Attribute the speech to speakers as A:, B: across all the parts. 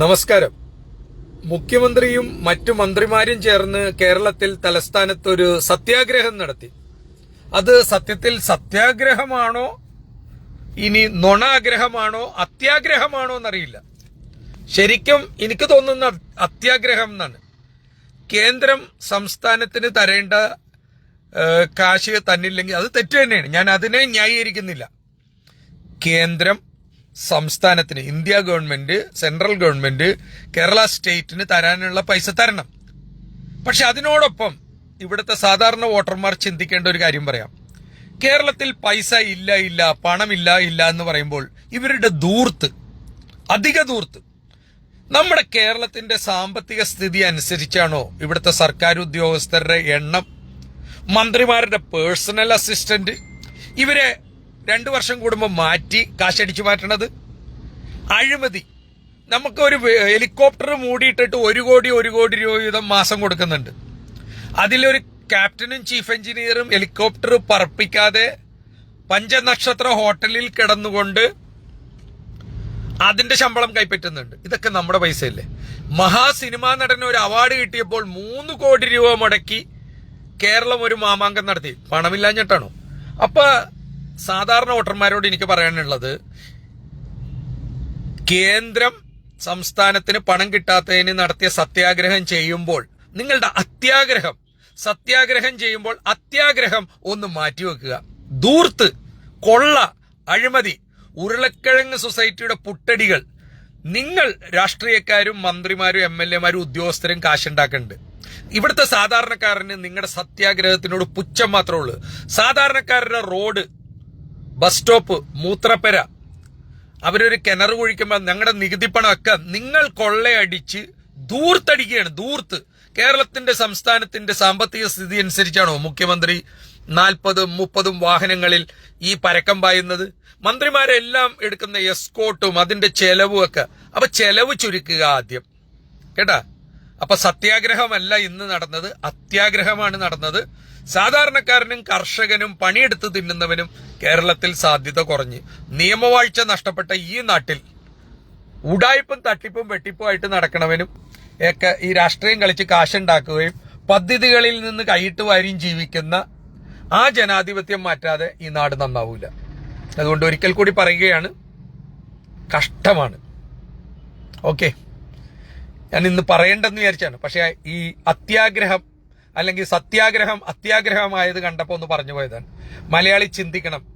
A: നമസ്കാരം. മുഖ്യമന്ത്രിയും മറ്റു മന്ത്രിമാരും ചേർന്ന് കേരളത്തിൽ തലസ്ഥാനത്ത് ഒരു സത്യാഗ്രഹം നടത്തി. അത് സത്യത്തിൽ സത്യാഗ്രഹമാണോ? ഇനി നുണാഗ്രഹമാണോ? അത്യാഗ്രഹമാണോ എന്നറിയില്ല. ശരിക്കും എനിക്ക് തോന്നുന്ന അത്യാഗ്രഹം എന്നാണ്. കേന്ദ്രം സംസ്ഥാനത്തിന് തരേണ്ട കാശ് തന്നില്ലെങ്കിൽ അത് തെറ്റ് തന്നെയാണ്. ഞാൻ അതിനെ ന്യായീകരിക്കുന്നില്ല. കേന്ദ്രം സംസ്ഥാനത്തിന് India government central government Kerala സ്റ്റേറ്റിന് തരാനുള്ള പൈസ തരണം. പക്ഷെ അതിനോടൊപ്പം ഇവിടുത്തെ സാധാരണ വോട്ടർമാർ ചിന്തിക്കേണ്ട ഒരു കാര്യം പറയാം. കേരളത്തിൽ പൈസ ഇല്ല ഇല്ല പണമില്ല ഇല്ല എന്ന് പറയുമ്പോൾ ഇവരുടെ ദൂർത്ത് അധിക ദൂർത്ത്. നമ്മുടെ കേരളത്തിന്റെ സാമ്പത്തിക സ്ഥിതി അനുസരിച്ചാണോ ഇവിടുത്തെ സർക്കാർ ഉദ്യോഗസ്ഥരുടെ എണ്ണം? മന്ത്രിമാരുടെ പേഴ്സണൽ അസിസ്റ്റന്റ്? ഇവരെ രണ്ടു വർഷം കൂടുമ്പോൾ മാറ്റി കാശടിച്ചു മാറ്റണത്? അഴിമതി. നമുക്ക് ഒരു ഹെലികോപ്റ്റർ മൂടിയിട്ടിട്ട് ഒരു കോടി ഒരു കോടി രൂപ വീതം മാസം കൊടുക്കുന്നുണ്ട്. അതിലൊരു ക്യാപ്റ്റനും ചീഫ് എഞ്ചിനീയറും ഹെലികോപ്റ്റർ പറപ്പിക്കാതെ പഞ്ചനക്ഷത്ര ഹോട്ടലിൽ കിടന്നുകൊണ്ട് അതിന്റെ ശമ്പളം കൈപ്പറ്റുന്നുണ്ട്. ഇതൊക്കെ നമ്മുടെ പൈസയല്ലേ? മഹാ സിനിമാ നടന് ഒരു അവാർഡ് കിട്ടിയപ്പോൾ മൂന്ന് കോടി രൂപ മുടക്കി കേരളം ഒരു മാമാങ്കം നടത്തി. പണമില്ലാഞ്ഞിട്ടാണോ? അപ്പൊ സാധാരണ വോട്ടർമാരോട് എനിക്ക് പറയാനുള്ളത് കേന്ദ്രം സംസ്ഥാനത്തിന് പണം കിട്ടാത്തതിന് നടത്തിയ സത്യാഗ്രഹം ചെയ്യുമ്പോൾ നിങ്ങളുടെ അത്യാഗ്രഹം സത്യാഗ്രഹം ചെയ്യുമ്പോൾ അത്യാഗ്രഹം ഒന്ന് മാറ്റിവെക്കുക ദൂർത്ത് കൊള്ള അഴിമതി ഉരുളക്കിഴങ്ങ് സൊസൈറ്റിയുടെ പുട്ടടികൾ നിങ്ങൾ രാഷ്ട്രീയക്കാരും മന്ത്രിമാരും എം എൽ എമാരും ഉദ്യോഗസ്ഥരും കാശുണ്ടാക്കുന്നുണ്ട് ഇവിടുത്തെ സാധാരണക്കാരന് നിങ്ങളുടെ സത്യാഗ്രഹത്തിനോട് പുച്ഛം മാത്രമേ ഉള്ളൂ. സാധാരണക്കാരുടെ റോഡ് ബസ് സ്റ്റോപ്പ് മൂത്രപ്പര. അവരൊരു കിണർ കുഴിക്കുമ്പോൾ ഞങ്ങളുടെ നികുതി പണമൊക്കെ നിങ്ങൾ കൊള്ളയടിച്ച് ദൂർത്തടിക്കുകയാണ് ദൂർത്ത് കേരളത്തിന്റെ സംസ്ഥാനത്തിന്റെ സാമ്പത്തിക സ്ഥിതി അനുസരിച്ചാണോ മുഖ്യമന്ത്രി നാൽപ്പതും മുപ്പതും വാഹനങ്ങളിൽ ഈ പരക്കം പായുന്നത്? മന്ത്രിമാരെല്ലാം എടുക്കുന്ന എസ്കോട്ടും അതിന്റെ ചെലവും ഒക്കെ. അപ്പൊ ചെലവ് ചുരുക്കുക ആദ്യം. കേട്ടാ? അപ്പൊ സത്യാഗ്രഹമല്ല ഇന്ന് നടന്നത് അത്യാഗ്രഹമാണ് നടന്നത്. സാധാരണക്കാരനും കർഷകനും പണിയെടുത്ത് തിന്നുന്നവനും കേരളത്തിൽ സാധ്യത കുറഞ്ഞ്. നിയമവാഴ്ച നഷ്ടപ്പെട്ട ഈ നാട്ടിൽ ഉടായ്പും തട്ടിപ്പും വെട്ടിപ്പുമായിട്ട് നടക്കണവനും ഒക്കെ ഈ രാഷ്ട്രീയം കളിച്ച് കാശുണ്ടാക്കുകയും പദ്ധതികളിൽ നിന്ന് കൈയിട്ട് വാരിയും ജീവിക്കുന്ന ആ ജനാധിപത്യം മാറ്റാതെ ഈ നാട് നന്നാവൂല. അതുകൊണ്ട് ഒരിക്കൽ കൂടി പറയുകയാണ് കഷ്ടമാണ്. ഓക്കെ. ഞാൻ ഇന്ന് പറയേണ്ടെന്ന് വിചാരിച്ചാണ്. പക്ഷേ ഈ അത്യാഗ്രഹം അല്ലെങ്കിൽ സത്യാഗ്രഹം അത്യാഗ്രഹമായത് കണ്ടപ്പോൾ ഒന്ന് പറഞ്ഞു പോയതാണ്. മലയാളി ചിന്തിക്കണം.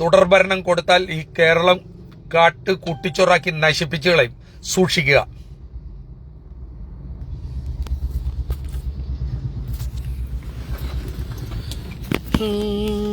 A: തുടർഭരണം കൊടുത്താൽ ഈ കേരളം കാട്ട് കുട്ടിച്ചോറാക്കി നശിപ്പിച്ചു കളയും. സൂക്ഷിക്കുക.
B: ഉം.